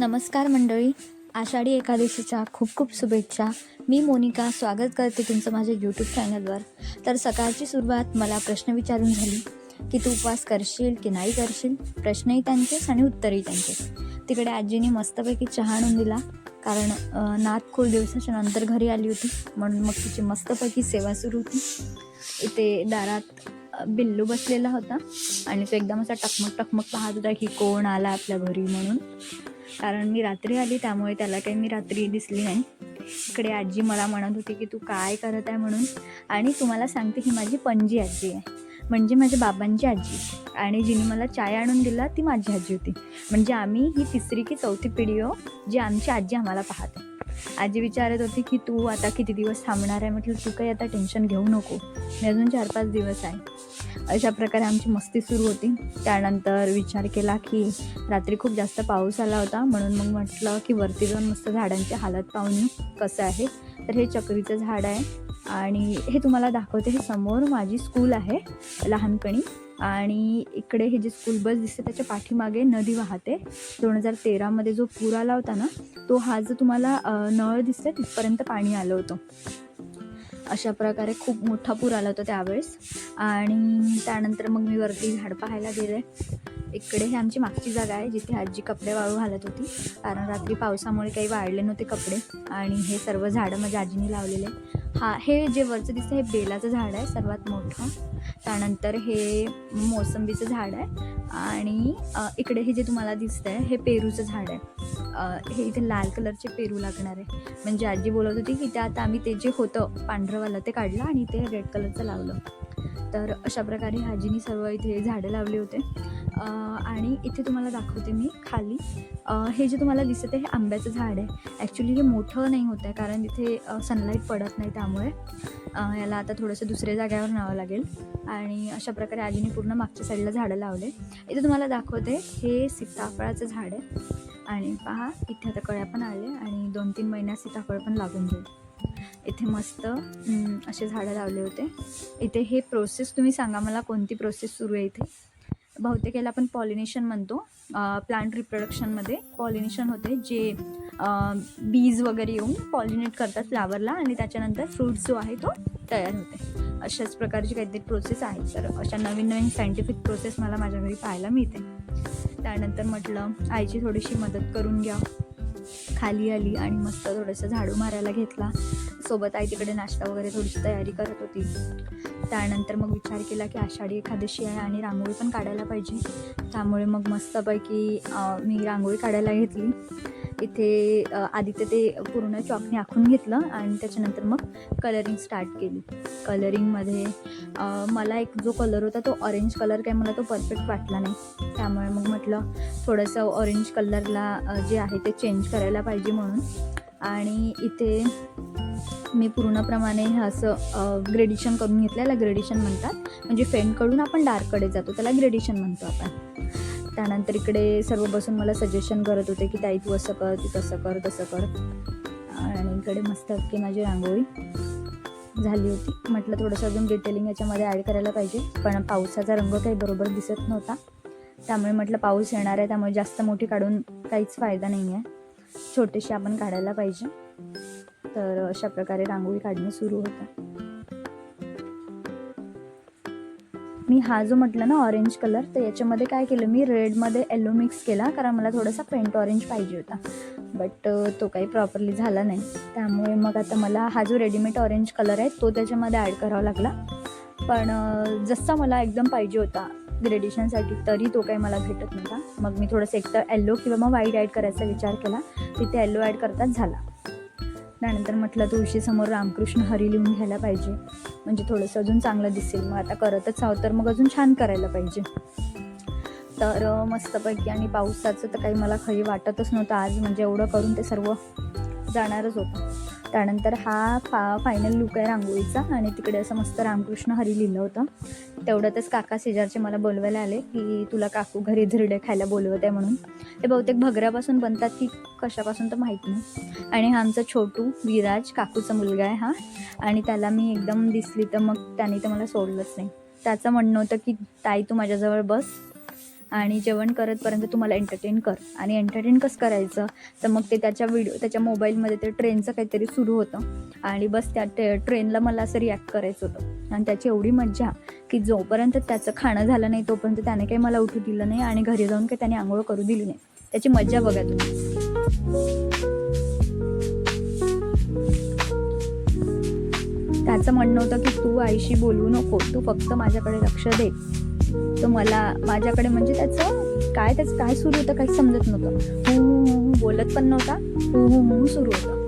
नमस्कार मंडळी. आषाढी एकादशीच्या खूप खूप शुभेच्छा. मी मोनिका स्वागत करते तुमचं माझ्या यूट्यूब चॅनलवर तर सकाळची सुरुवात मला प्रश्न विचारून झाली. की तू उपवास करशील की नाही करशील? प्रश्नही त्यांचेच आणि उत्तरही त्यांचेच. तिकडे आजीने मस्तपैकी चहा आणून दिला. कारण नात खूप दिवसाच्या नंतर घरी आली होती. म्हणून मग तिची मस्तपैकी सेवा सुरू होती. इथे दारात बिल्लू बसलेला होता. आणि तो एकदम असा टकमक टकमक पाहत होता की कोण आला आपल्या घरी म्हणून. कारण मी रात्री आली त्यामुळे त्याला काही मी रात्री दिसली नाही. इकडे आजी मला म्हणत होती की तू काय करत आहे म्हणून? आणि तुम्हाला सांगते ही माझी पणजी आजी आहे. म्हणजे माझ्या बाबांची आजी. आणि जिने मला चाय आणून दिला ती माझी आजी होती. म्हणजे आम्ही ही तिसरी की चौथी पिढी हो जी आमची आजी आम्हाला पाहते. आजी विचारत होती की तू आता किती दिवस थांबणार आहे? म्हटलं तू काही आता टेन्शन घेऊ नको. मी अजून चार पाच दिवस आहे. अशा प्रकारे आमची मस्ती सुरू होती. त्यानंतर विचार केला की रात्री खूप जास्त पाऊस आला होता. म्हणून मग म्हटलं की वरती जाऊन मस्त झाडांची हालत पाहून कसं आहे. तर हे चक्रीचं झाड आहे. आणि हे तुम्हाला दाखवते हे समोर माझी स्कूल आहे लहानपणी आणि इकडे हे जे स्कूल बस दिसते त्याच्या पाठीमागे नदी वाहते. दोन हजार तेरामध्ये जो पूर आला होता ना तो हा जो तुम्हाला नळ दिसते तिथपर्यंत पाणी आलं होतं. अशा प्रकारे खूप मोठा पूर आला होता त्यावेळेस. आणि त्यानंतर मग मी वरती झाड पाहायला गेले. इकडे ही आमची मागची जागा आहे जिथे आजी कपडे वाळू घालत होती. कारण रात्री पावसामुळे काही वाळले नव्हते कपडे. आणि हे सर्व झाडं माझ्या आजीने लावलेले. हा हे जे वरचं दिसतं हे बेलाचं झाड आहे सर्वात मोठं. त्यानंतर हे मोसंबीचं झाड आहे आणि इकडे हे जे तुम्हाला दिसतंय हे पेरूचं झाड आहे. हे इथे लाल कलरचे पेरू लागणार आहे. म्हणजे आजी बोलत होती की ते आता आम्ही ते जे होतं पांढरंवालं ते काढलं आणि ते रेड कलरचं लावलं. तर अशा प्रकारे आजीनी सर्व इथे झाडं लावले होते. आणि इथे तुम्हाला दाखवते मी खाली. हे जे तुम्हाला दिसत आहे हे आंब्याचं झाड आहे. ॲक्च्युली हे मोठं नाही होत आहे कारण इथे सनलाईट पडत नाही त्यामुळे. याला आता थोडंसं दुसऱ्या जाग्यावर न्यावं लागेल. आणि अशा प्रकारे आजीने पूर्ण मागच्या साईडला झाडं लावले. इथे तुम्हाला दाखवते हे सीताफळाचं झाड आहे. आणि पहा इथे आता कळ्या पण आले आणि दोन तीन महिन्यात सीताफळ पण लागून जाईल. इथे मस्त असे झाडं लावले होते. इथे हे प्रोसेस तुम्ही सांगा मला कोणती प्रोसेस सुरू आहे इथे. बहुतेक याला आपण पॉलिनेशन म्हणतो. प्लांट रिप्रोडक्शनमध्ये पॉलिनेशन होते जे बीज वगैरे येऊन पॉलिनेट करतात फ्लावरला आणि त्याच्यानंतर फ्रूट जो आहे तो तयार होते. अशाच प्रकारची काहीतरी प्रोसेस आहे. तर अशा नवीन नवीन सायंटिफिक प्रोसेस मला माझ्या घरी पाहायला मिळते. त्यानंतर म्हटलं आईची थोडीशी मदत करून घ्या. खाली आली आणि मस्त थोडंसं झाडू मारायला घेतला. सोबत आई तिकडे नाश्ता वगैरे थोडीशी तयारी करत होती. त्यानंतर मग विचार केला की आषाढी एकादशी आहे आणि रांगोळी पण काढायला पाहिजे. त्यामुळे मग मस्तपैकी मी रांगोळी काढायला घेतली. इथे आदित्य ते पूर्ण चॉकने आखून घेतलं आणि त्याच्यानंतर मग कलरिंग स्टार्ट केली. कलरिंगमध्ये मला एक जो कलर होता तो ऑरेंज कलर काय मला तो परफेक्ट वाटला नाही. त्यामुळे मग म्हटलं थोडंसं ऑरेंज कलरला जे आहे ते चेंज करायला पाहिजे म्हणून. आणि इथे मी पूर्णप्रमाणे हे असं ग्रेडिशन करून घेतलं याला ग्रेडिशन म्हणतात. म्हणजे फेंटकडून आपण डार्ककडे जातो. त्याला ग्रेडिशन म्हणतो आपण. त्यानंतर इकडे सर्व बसून मला सजेशन करत होते की ताई तू असं कर तू तसं कर तसं कर. आणि इकडे मस्त की माझी रांगोळी झाली होती. म्हटलं थोडंसं अजून डिटेलिंग याच्यामध्ये ॲड करायला पाहिजे. पण पावसाचा रंग काही बरोबर दिसत नव्हता. त्यामुळे म्हटलं पाऊस येणार आहे त्यामुळे जास्त मोठी काढून काहीच फायदा नाही आहे. छोटीशी आपण काढायला पाहिजे. तर अशा प्रकारे रांगोळी काढणे सुरू होतं. मी हा जो म्हटलं ना ऑरेंज कलर तर याच्यामध्ये काय केलं मी रेडमध्ये येलो मिक्स केला कारण मला थोडासा पेंट ऑरेंज पाहिजे होता. बट तो काही प्रॉपरली झाला नाही. त्यामुळे मग आता मला हा जो रेडीमेड ऑरेंज कलर आहे तो त्याच्यामध्ये ॲड करावा लागला. पण जसा मला एकदम पाहिजे होता ग्रेडिशनसाठी तरी तो काही मला भेटत नव्हता. मग मी थोडंसं एकतर येल्लो किंवा मग व्हाईट ॲड करायचा विचार केला. तिथे येल्लो ॲड करताच झाला. त्यानंतर म्हटलं तुळशीसमोर रामकृष्ण हरी लिहून घ्यायला पाहिजे. म्हणजे थोडंसं अजून चांगलं दिसेल. मग आता करतच आहोत तर मग अजून छान करायला पाहिजे. तर मस्तपैकी आणि पावसाचं तर काही मला खरी वाटतच नव्हतं आज. म्हणजे एवढं करून ते सर्व जाणारच होतं. त्यानंतर हा फा फायनल लुक आहे रांगोळीचा आणि तिकडे असं मस्त रामकृष्ण हरी लिहिलं होतं. तेवढ्यातच काका शेजारचे मला बोलवायला आले की तुला काकू घरी धिरडे खायला बोलवत आहे म्हणून. ते बहुतेक भगऱ्यापासून बनतात की कशापासून तर माहीत नाही. आणि हा आमचा छोटू विराज काकूचा मुलगा आहे हा. आणि त्याला मी एकदम दिसली तर मग त्याने तर मला सोडलंच नाही. त्याचं म्हणणं होतं की ताई तू माझ्याजवळ बस. आणि जेवण करतपर्यंत तुम्हाला एंटरटेन कर. आणि एंटरटेन कसं करायचं? तर मग ते त्याच्या व्हिडिओ त्याच्या मोबाईलमध्ये ते ट्रेनचं काहीतरी सुरू होतं. आणि बस त्या ते ट्रेनला मला असं रिॲक्ट करायचं होतं. आणि त्याची एवढी मज्जा की जोपर्यंत त्याचं खाणं झालं नाही तोपर्यंत त्याने काही मला उठू दिलं नाही आणि घरी जाऊन काही त्याने आंघोळ करू दिली नाही. त्याची मज्जा बघा तुम्ही. त्याचं म्हणणं होतं की तू आईशी बोलू नको. तू फक्त माझ्याकडे लक्ष दे. तर मला माझ्याकडे म्हणजे त्याचं काय त्याचं काय सुरू होतं काही समजत नव्हतं. हू हू हू हू बोलत पण नव्हता. हू हू हू सुरू होतं.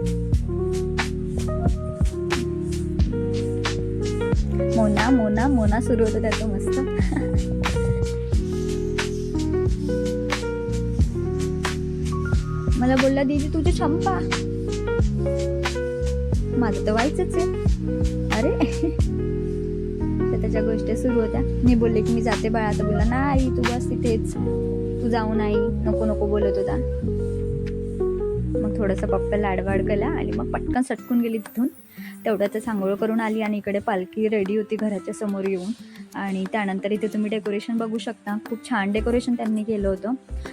मोना मोना मोना सुरू होतं त्याचं मस्त. मला बोलला दीदी तुझे छंपा माझं तर व्हायचंच आहे. अरे. तर त्याच्या गोष्टी सुरू होत्या. मी बोलले की मी जाते बाळा. तर बोला नाही तू बस तिथेच तू जाऊन आई नको नको बोलत होता. मग थोडंसं पप्पा लाडवाड केला आणि मग पटकन सटकून गेली तिथून. तेवढ्याच आंघोळ करून आली आणि इकडे पालखी रेडी होती घराच्या समोर येऊन. आणि त्यानंतर इथे तुम्ही डेकोरेशन बघू शकता. खूप छान डेकोरेशन त्यांनी केलं होतं.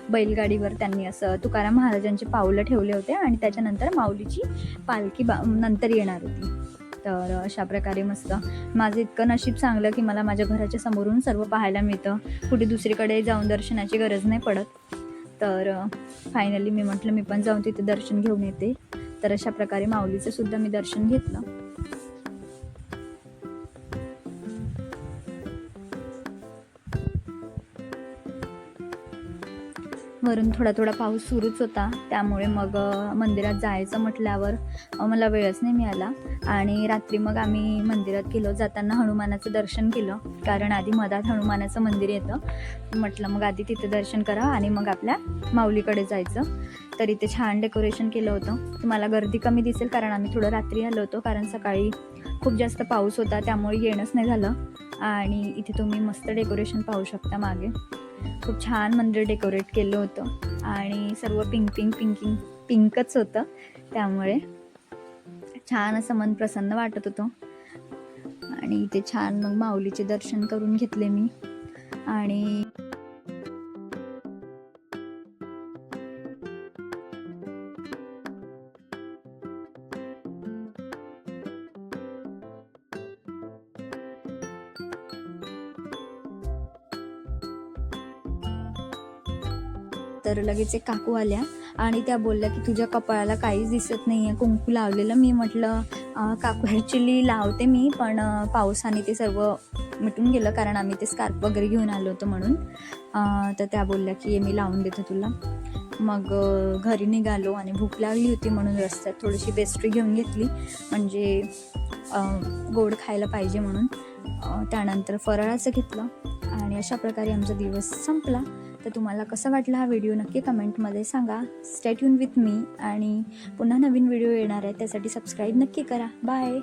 बैलगाडीवर त्यांनी असं तुकाराम महाराजांचे पावलं ठेवले होते आणि त्याच्यानंतर माऊलीची पालखी बा नंतर येणार होती. तर अशा प्रकारे मस्त माझं इतकं नशीब चांगलं की मला माझ्या घराच्या समोरून सर्व पाहायला मिळतं. कुठे दुसरीकडे जाऊन दर्शनाची गरज नाही पडत. तर फायनली मी म्हटलं मी पण जाऊन तिथे दर्शन घेऊन येते. तर अशा प्रकारे माऊलीचं सुद्धा मी दर्शन घेतलं. वरून थोडा थोडा पाऊस सुरूच होता. त्यामुळे मग मंदिरात जायचं म्हटल्यावर मला वेळच नाही मिळाला. आणि रात्री मग आम्ही मंदिरात गेलो. जाताना हनुमानाचं दर्शन केलं. कारण आधी मधात हनुमानाचं मंदिर येतं. म्हटलं मग आधी तिथे दर्शन करा आणि मग आपल्या माऊलीकडे जायचं. तर इथे छान डेकोरेशन केलं होतं. तुम्हाला गर्दी कमी दिसेल कारण आम्ही थोडं रात्री आलो होतो. कारण सकाळी खूप जास्त पाऊस होता. त्यामुळे येणंच नाही झालं. आणि इथे तुम्ही मस्त डेकोरेशन पाहू शकता मागे. खूप छान मंदिर डेकोरेट केलं होतं. आणि सर्व पिंक पिंक पिंकिंग पिंकच होतं. त्यामुळे छान असं मन प्रसन्न वाटत होतं. आणि इथे छान मग माऊलीचे दर्शन करून घेतले मी. आणि तर लगेच एक काकू आल्या आणि त्या बोलल्या की तुझ्या कपाळाला काहीच दिसत नाही आहे कुंकू लावलेलं मी. म्हटलं काकू ॲक्च्युली लावते मी पण पावसाने ते सर्व मिटून गेलं कारण आम्ही ते स्कार्फ वगैरे घेऊन आलो होतो म्हणून. तर त्या बोलल्या की मी लावून देतो तुला. मग घरी निघालो आणि भूक लागली होती म्हणून रस्त्यात थोडीशी पेस्ट्री घेऊन घेतली. म्हणजे गोड खायला पाहिजे म्हणून. त्यानंतर फराळाचं घेतलं आणि अशा प्रकारे आमचा दिवस संपला. तर तुम्हाला कसा वाटला हा व्हिडिओ नक्की कमेंटमध्ये सांगा. स्टेट विथ मी आणि पुन्हा नवीन व्हिडिओ येणार आहे त्यासाठी सबस्क्राईब नक्की करा. बाय